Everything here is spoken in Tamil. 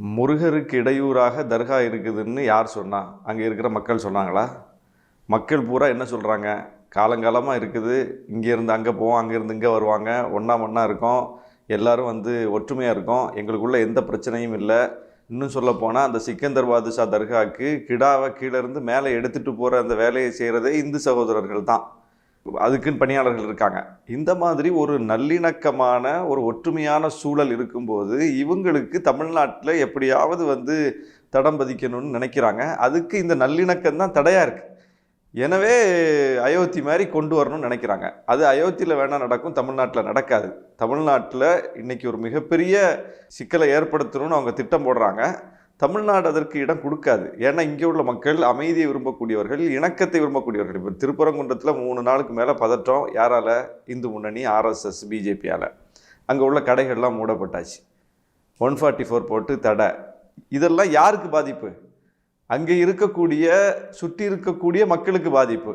முருகருக்கு இடையூறாக தர்கா இருக்குதுன்னு யார் சொன்னா? அங்கே இருக்கிற மக்கள் சொன்னாங்களா? மக்கள் பூரா என்ன சொல்கிறாங்க காலங்காலமாக இருக்குது. இங்கேருந்து அங்கே போவோம் அங்கேருந்து இங்கே வருவாங்க. ஒன்றா ஒன்றா இருக்கோம். எல்லாரும் வந்து ஒற்றுமையாக இருக்கோம். எங்களுக்குள்ளே எந்த பிரச்சனையும் இல்லை. இன்னும் சொல்ல போனால் அந்த சிக்கந்தர் பாதுஷா தர்காவுக்கு கிடாவை கீழேருந்து மேலே எடுத்துகிட்டு போகிற அந்த வேலையை செய்கிறதே இந்து சகோதரர்கள் தான். அதுக்குன்னு பணியாளர்கள் இருக்காங்க. இந்த மாதிரி ஒரு நல்லிணக்கமான ஒரு ஒற்றுமையான சூழல் இருக்கும்போது இவங்களுக்கு தமிழ்நாட்டில் எப்படியாவது வந்து தடம் பதிக்கணும்னு நினைக்கிறாங்க. அதுக்கு இந்த நல்லிணக்கம் தான் தடையாக இருக்குது எனவே அயோத்தி மாதிரி கொண்டு வரணும்னு நினைக்கிறாங்க. அது அயோத்தியில் வேணால் நடக்கும் தமிழ்நாட்டில் நடக்காது. தமிழ்நாட்டில் இன்றைக்கி ஒரு மிகப்பெரிய சிக்கலை ஏற்படுத்தணும்னு அவங்க திட்டம் போடுறாங்க. தமிழ்நாடு அதற்கு இடம் கொடுக்காது. ஏன்னா இங்கே உள்ள மக்கள் அமைதியை விரும்பக்கூடியவர்கள் இணக்கத்தை விரும்பக்கூடியவர்கள். இப்போ திருப்பரங்குன்றத்தில் மூணு நாளுக்கு மேலே பதற்றம் யாரால்? இந்து முன்னணி ஆர்எஸ்எஸ் பிஜேபியால் அங்கே உள்ள கடைகள்லாம் மூடப்பட்டாச்சு. ஒன் ஃபார்ட்டி ஃபோர் போட்டு தடை. இதெல்லாம் யாருக்கு பாதிப்பு? அங்கே இருக்கக்கூடிய சுற்றி இருக்கக்கூடிய மக்களுக்கு பாதிப்பு.